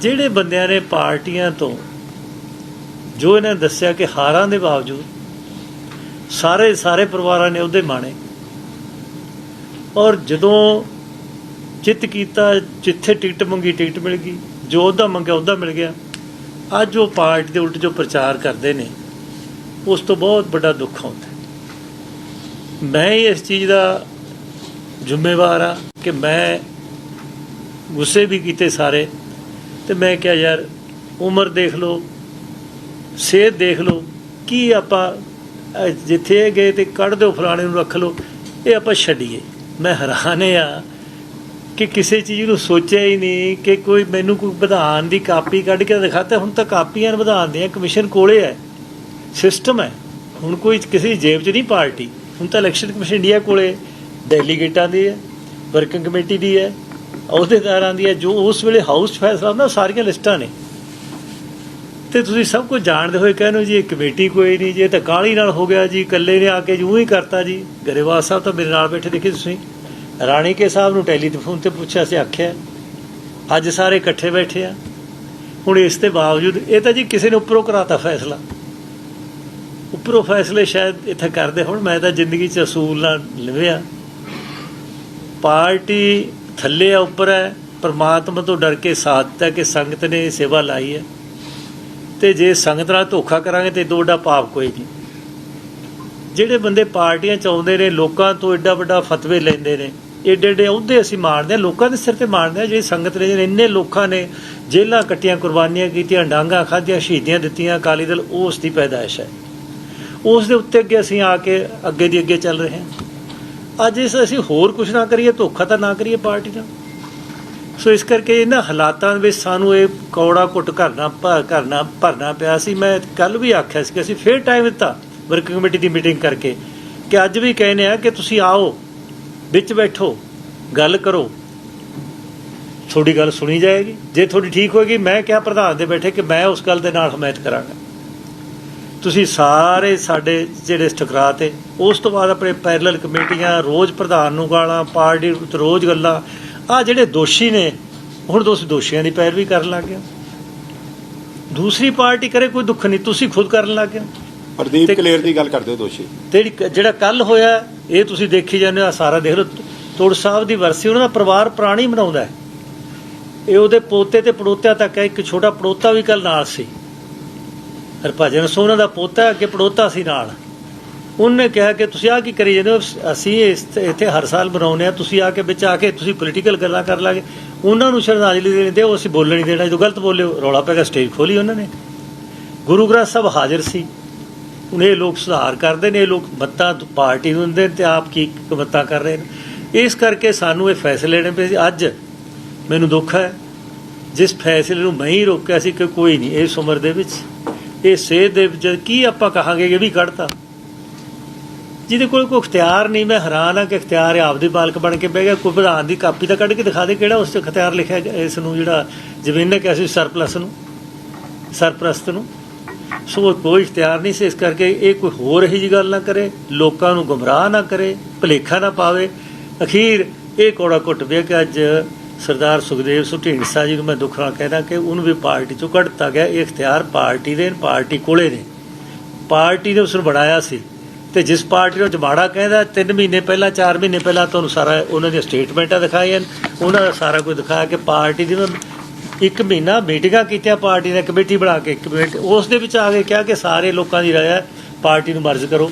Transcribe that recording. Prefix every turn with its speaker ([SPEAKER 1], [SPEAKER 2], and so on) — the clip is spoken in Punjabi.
[SPEAKER 1] ਜਿਹੜੇ ਬੰਦਿਆਂ ਨੇ ਪਾਰਟੀਆਂ ਤੋਂ ਜੋ ਇਹਨਾਂ ਨੇ ਦੱਸਿਆ ਕਿ ਹਾਰਾਂ ਦੇ ਬਾਵਜੂਦ ਸਾਰੇ ਸਾਰੇ ਪਰਿਵਾਰਾਂ ਨੇ ਉਹਦੇ ਮਾਣੇ ਔਰ ਜਦੋਂ ਚਿੱਤ ਕੀਤਾ, ਜਿੱਥੇ ਟਿਕਟ ਮੰਗੀ, ਟਿਕਟ ਮਿਲ ਗਈ, ਜੋ ਉਹਦਾ ਮੰਗਿਆ, ਉਹਦਾ ਮਿਲ ਗਿਆ। ਅੱਜ ਉਹ ਪਾਰਟੀ ਦੇ ਉਲਟ ਜੋ ਪ੍ਰਚਾਰ ਕਰਦੇ ਨੇ, ਉਸ ਤੋਂ ਬਹੁਤ ਵੱਡਾ ਦੁੱਖ ਹੁੰਦਾ। ਮੈਂ ਹੀ ਇਸ ਚੀਜ਼ ਦਾ ਜ਼ਿੰਮੇਵਾਰ ਆ ਕਿ ਮੈਂ ਗੁੱਸੇ ਵੀ ਕੀਤੇ ਸਾਰੇ। ਤੇ ਮੈਂ ਕਿਹਾ, ਯਾਰ, ਉਮਰ ਦੇਖ ਲਓ, ਸਿਹਤ ਦੇਖ ਲਓ, ਕੀ ਆਪਾਂ ਜਿੱਥੇ ਗਏ ਤੇ ਕੱਢ ਦਿਓ ਫਲਾਣੇ ਨੂੰ, ਰੱਖ ਲਓ, ਇਹ ਆਪਾਂ ਛੱਡੀਏ। ਮੈਂ ਹੈਰਾਨ ਆ ਕਿ ਕਿਸੇ ਚੀਜ਼ ਨੂੰ ਸੋਚਿਆ ਹੀ ਨਹੀਂ ਕਿ ਕੋਈ ਮੈਨੂੰ ਕੋਈ ਵਿਧਾਨ ਦੀ ਕਾਪੀ ਕੱਢ ਕੇ ਦਿਖਾਤਾ। ਹੁਣ ਤਾਂ ਕਾਪੀਆਂ ਨੇ ਵਿਧਾਨ ਦੀਆਂ, ਕਮਿਸ਼ਨ ਕੋਲੇ ਹੈ ਸਿਸਟਮ ਹੈ। ਹੁਣ ਕੋਈ ਕਿਸੇ ਜੇਬ 'ਚ ਨਹੀਂ ਪਾਰਟੀ। ਹੁਣ ਤਾਂ ਇਲੈਕਸ਼ਨ ਕਮਿਸ਼ਨ ਇੰਡੀਆ ਕੋਲੇ, ਡੈਲੀਗੇਟਾਂ ਦੀ ਹੈ, ਵਰਕਿੰਗ ਕਮੇਟੀ ਦੀ ਹੈ ਅਹੁਦੇਦਾਰਾਂ ਦੀਆਂ ਜੋ ਉਸ ਵੇਲੇ ਹਾਊਸ ਫੈਸਲਾ ਹੁੰਦਾ ਉਹ ਸਾਰੀਆਂ ਲਿਸਟਾਂ ਨੇ। ਤੇ ਤੁਸੀਂ ਸਭ ਕੁਝ ਜਾਣਦੇ ਹੋਏ ਕਹਿੰਦੇ ਜੀ, ਇਹ ਕਮੇਟੀ ਕੋਈ ਨਹੀਂ ਜੇ, ਇਹ ਤਾਂ ਕਾਲੀ ਨਾਲ ਹੋ ਗਿਆ ਜੀ, ਇਕੱਲੇ ਨੇ ਆ ਕੇ ਜੂ ਹੀ ਕਰਤਾ ਜੀ। ਗਰੇਵਾਲ ਸਾਹਿਬ ਤਾਂ ਮੇਰੇ ਨਾਲ ਬੈਠੇ ਦੇਖੇ ਤੁਸੀਂ। ਰਾਣੀ ਕੇ ਸਾਹਿਬ ਨੂੰ ਟੈਲੀਫੋਨ ਤੇ ਪੁੱਛਿਆ ਸੀ ਆਖਿਆ, ਅੱਜ ਸਾਰੇ ਇਕੱਠੇ ਬੈਠੇ ਆ। ਹੁਣ ਇਸ ਦੇ ਬਾਵਜੂਦ, ਇਹ ਤਾਂ ਜੀ ਕਿਸੇ ਨੇ ਉੱਪਰੋਂ ਕਰਾਤਾ ਫੈਸਲਾ। ਉੱਪਰੋਂ ਫੈਸਲੇ ਸ਼ਾਇਦ ਇੱਥੇ ਕਰਦੇ ਹੁਣ, ਮੈਂ ਤਾਂ ਜ਼ਿੰਦਗੀ 'ਚ ਅਸੂਲ ਨਾਲ ਲਿਵਿਆ ਪਾਰਟੀ ਥੱਲੇ ਆ, ਉੱਪਰ ਹੈ ਪਰਮਾਤਮਾ ਤੋਂ ਡਰ ਕੇ ਸਾਥ ਦਿੱਤਾ ਕਿ ਸੰਗਤ ਨੇ ਸੇਵਾ ਲਾਈ ਹੈ। ਤੇ ਜੇ ਸੰਗਤ ਨਾਲ ਧੋਖਾ ਕਰਾਂਗੇ ਤੇ ਦੋ ਵੱਡਾ ਪਾਪ ਕੋਈ ਨਹੀਂ। ਜਿਹੜੇ ਬੰਦੇ ਪਾਰਟੀਆਂ ਚ ਆਉਂਦੇ ਨੇ, ਲੋਕਾਂ ਤੋਂ ਐਡਾ ਵੱਡਾ ਫਤਵੇ ਲੈਂਦੇ ਨੇ, ਏਡੇ ਏਡੇ ਅਹੁਦੇ ਅਸੀਂ ਮਾਣਦੇ ਹਾਂ, ਲੋਕਾਂ ਦੇ ਸਿਰ ਤੇ ਮਾਣਦੇ ਹਾਂ, ਜਿਹੜੀ ਸੰਗਤ ਨੇ ਇੰਨੇ ਲੋਕਾਂ ਨੇ ਜੇਲ੍ਹਾਂ ਕੱਟੀਆਂ, ਕੁਰਬਾਨੀਆਂ ਕੀਤੀਆਂ, ਡਾਂਗਾ ਖਾਧੀਆਂ, ਸ਼ਹੀਦੀਆਂ ਦਿੱਤੀਆਂ, ਅਕਾਲੀ ਦਲ ਉਸ ਦੀ ਪੈਦਾਇਸ਼ ਹੈ। ਉਸ ਦੇ ਉੱਤੇ ਅੱਗੇ ਅਸੀਂ ਆ ਕੇ ਅੱਗੇ ਦੀ ਅੱਗੇ ਚੱਲ ਰਹੇ ਹਾਂ। ਅੱਜ ਇਸ ਅਸੀਂ ਹੋਰ ਕੁਝ ਨਾ ਕਰੀਏ, ਧੋਖਾ ਤਾਂ ਨਾ ਕਰੀਏ ਪਾਰਟੀ ਨਾਲ ਸੋ ਇਸ ਕਰਕੇ ਇਹਨਾਂ ਹਾਲਾਤਾਂ ਵਿੱਚ ਸਾਨੂੰ ਇਹ ਕੌੜਾ ਘੁੱਟ ਕਰਨਾ ਭਰ ਕਰਨਾ ਭਰਨਾ ਪਿਆ ਸੀ। ਮੈਂ ਕੱਲ ਵੀ ਆਖਿਆ ਸੀ ਕਿ ਅਸੀਂ ਫੇਰ ਟਾਈਮ ਦਿੱਤਾ ਵਰਕਿੰਗ ਕਮੇਟੀ ਦੀ ਮੀਟਿੰਗ ਕਰਕੇ ਕਿ ਅੱਜ ਵੀ ਕਹਿੰਦੇ ਆ ਕਿ ਤੁਸੀਂ ਆਓ, ਵਿੱਚ ਬੈਠੋ, ਗੱਲ ਕਰੋ। ਤੁਹਾਡੀ ਗੱਲ ਸੁਣੀ ਜਾਏਗੀ। ਜੇ ਤੁਹਾਡੀ ਠੀਕ ਹੋਏਗੀ, ਮੈਂ ਕਿਹਾ ਪ੍ਰਧਾਨ ਦੇ ਬੈਠੇ ਕਿ ਮੈਂ ਉਸ ਗੱਲ ਦੇ ਨਾਲ ਹਮਾਇਤ ਕਰਾਂਗਾ। ਤੁਸੀਂ ਸਾਰੇ ਸਾਡੇ ਜਿਹੜੇ ਟਕਰਾ ਤੇ ਉਸ ਤੋਂ ਬਾਅਦ ਆਪਣੇ ਪੈਰਲਲ ਕਮੇਟੀਆਂ ਰੋਜ਼ ਪ੍ਰਧਾਨ ਨੂੰ ਗਾਲਾਂ ਪਾਰਟੀ ਵਿੱਚ ਰੋਜ਼ ਗੱਲਾਂ ਆ ਜਿਹੜੇ ਦੋਸ਼ੀ ਨੇ ਹੁਣ ਤੁਸੀਂ ਦੋਸ਼ੀਆਂ ਦੀ ਪੈਰਵੀ ਕਰਨ ਲੱਗ ਗਏ। ਦੂਸਰੀ ਪਾਰਟੀ ਕਰੇ ਕੋਈ ਦੁੱਖ ਨਹੀਂ ਤੁਸੀਂ ਖੁਦ ਕਰਨ ਲੱਗ ਗਏ।
[SPEAKER 2] ਪ੍ਰਦੀਪ
[SPEAKER 1] ਤੇ-
[SPEAKER 2] ਕਲੇਰ ਦੀ ਗੱਲ ਕਰਦੇ ਹੋ ਦੋਸ਼ੀ
[SPEAKER 1] ਤੇ ਜਿਹੜੀ- ਕੱਲ ਹੋਇਆ ਇਹ ਤੁਸੀਂ ਦੇਖੀ ਜਾਂਦੇ ਹੋ ਆਹ ਸਾਰਾ ਦੇਖ ਲਓ ਤੋੜ ਸਾਹਿਬ ਦੀ ਵਰਸੀ ਉਹਨਾਂ ਦਾ ਪਰਿਵਾਰ ਪ੍ਰਾਣੀ ਮਨਾਉਂਦਾ ਹੈ ਇਹ ਉਹਦੇ ਪੋਤੇ ਤੇ ਪੜੋਤਿਆਂ ਤੱਕ ਹੈ ਇੱਕ ਛੋਟਾ ਪੜੋਤਾ ਵੀ ਕੱਲ ਨਾਲ ਸੀ ਹਰਭਜਨ ਸੋਨਾ ਦਾ ਪੋਤਾ ਅੱਗੇ ਪੜੋਤਾ ਸੀ ਨਾਲ। ਉਹਨੇ ਕਿਹਾ ਕਿ ਤੁਸੀਂ ਆ ਕੀ ਕਰੀ ਜਾਂਦੇ ਹੋ? ਅਸੀਂ ਇਸ- ਇੱਥੇ ਹਰ ਸਾਲ ਮਨਾਉਂਦੇ ਆ ਤੁਸੀਂ ਆ ਕੇ ਵਿੱਚ ਆ ਕੇ ਤੁਸੀਂ ਪੋਲੀਟੀਕਲ ਗੱਲਾਂ ਕਰ ਲਾਗੇ। ਉਹਨਾਂ ਨੂੰ ਸ਼ਰਧਾਂਜਲੀ ਦੇਣ ਦੇ ਅਸੀਂ ਬੋਲਣ ਨਹੀਂ ਦੇਣਾ। ਜਦੋਂ ਗਲਤ ਬੋਲਿਓ ਰੌਲਾ ਪੈ ਗਿਆ ਸਟੇਜ ਖੋਲੀ ਉਹਨਾਂ ਨੇ। ਗੁਰੂ ਗ੍ਰੰਥ ਸਾਹਿਬ ਹਾਜ਼ਰ ਸੀ। ਹੁਣ ਇਹ ਲੋਕ ਸੁਧਾਰ ਕਰਦੇ ਨੇ, ਇਹ ਲੋਕ ਮੱਤਾ ਪਾਰਟੀ ਨੂੰ ਦਿੰਦੇ ਨੇ ਤੇ ਆਪ ਕੀ ਮੱਤਾ ਕਰ ਰਹੇ ਨੇ। ਇਸ ਕਰਕੇ ਸਾਨੂੰ ਇਹ ਫੈਸਲੇ ਲੈਣੇ ਪਏ ਸੀ। ਅੱਜ ਮੈਨੂੰ ਦੁੱਖ ਹੈ। ਜਿਸ ਫੈਸਲੇ ਨੂੰ ਮੈਂ ਹੀ ਰੋਕਿਆ ਸੀ ਕਿ ਕੋਈ ਨਹੀਂ, ਇਸ ਉਮਰ ਦੇ ਵਿੱਚ ਇਹ ਸੇਧ ਦੇ ਵਿੱਚ ਕੀ ਆਪਾਂ ਕਹਾਂਗੇ ਕਿ ਵੀ ਕੱਢਤਾ ਜਿਹਦੇ ਕੋਲ ਕੋਈ ਇਖਤਿਆਰ ਨਹੀਂ, ਮੈਂ ਹੈਰਾਨ ਆ ਕਿ ਇਖਤਿਆਰ ਆਪਦੇ ਮਾਲਕ ਬਣ ਕੇ ਬਹਿ ਗਿਆ, ਕੋਈ ਵਿਧਾਨ ਦੀ ਕਾਪੀ ਤਾਂ ਕੱਢ ਕੇ ਦਿਖਾ ਦੇ ਕਿਹੜਾ ਉਸ 'ਚ ਇਖਤਿਆਰ ਲਿਖਿਆ ਇਸ ਨੂੰ ਜਿਹੜਾ ਜ਼ਮੀਨ ਨੇ ਕਿਹਾ ਸੀ ਸਰਪਲਸ ਨੂੰ, ਸਰਪ੍ਰਸਤ ਨੂੰ। ਸੋ ਕੋਈ ਇਖਤਿਆਰ ਨਹੀਂ ਸੀ, ਇਸ ਕਰਕੇ ਇਹ ਕੋਈ ਹੋਰ ਇਹੀ ਜੀ ਗੱਲ ਨਾ ਕਰੇ, ਲੋਕਾਂ ਨੂੰ ਗੁੰਮਰਾਹ ਨਾ ਕਰੇ, ਭਲੇਖਾ ਨਾ ਪਾਵੇ। ਅਖੀਰ ਇਹ ਕੋੜਾ ਘੁੱਟ ਪਿਆ ਕਿ ਅੱਜ ਸਰਦਾਰ ਸੁਖਦੇਵ ਸਿੰਘ ਢੀਂਡਸਾ ਜੀ ਨੂੰ ਮੈਂ ਦੁੱਖ ਨਾਲ ਕਹਿਣਾ ਕਿ ਉਹਨੂੰ ਵੀ ਪਾਰਟੀ ਚੋਂ ਕੱਢ ਦਿੱਤਾ ਗਿਆ, ਇਹ ਇਖਤਿਆਰ ਪਾਰਟੀ ਦੇ, ਪਾਰਟੀ ਕੋਲੇ ਨੇ। ਪਾਰਟੀ ਨੇ ਉਸ ਨੂੰ ਬਣਾਇਆ ਸੀ ਤੇ ਜਿਸ ਪਾਰਟੀ ਨੂੰ ਜਮਾੜਾ ਕਹਿੰਦਾ 3 ਮਹੀਨੇ ਪਹਿਲਾਂ 4 ਮਹੀਨੇ ਪਹਿਲਾਂ ਤੁਹਾਨੂੰ ਸਾਰਾ ਉਹਨਾਂ ਦੀਆਂ ਸਟੇਟਮੈਂਟਾਂ ਦਿਖਾਈਆਂ ਉਹਨਾਂ ਦਾ ਸਾਰਾ ਕੁਝ ਦਿਖਾਇਆ ਕਿ ਪਾਰਟੀ ਦੀ ਉਹਨਾਂ ਇੱਕ ਮਹੀਨਾ ਮੀਟਿੰਗਾਂ ਕੀਤੀਆਂ ਪਾਰਟੀ ਨੇ ਕਮੇਟੀ ਬਣਾ ਕੇ ਕਮੇਟੀ ਉਸ ਦੇ ਵਿੱਚ ਆ ਕੇ ਕਿਹਾ ਕਿ ਸਾਰੇ ਲੋਕਾਂ ਦੀ ਰਾਏ ਹੈ, ਪਾਰਟੀ ਨੂੰ ਮਰਜ਼ ਕਰੋ।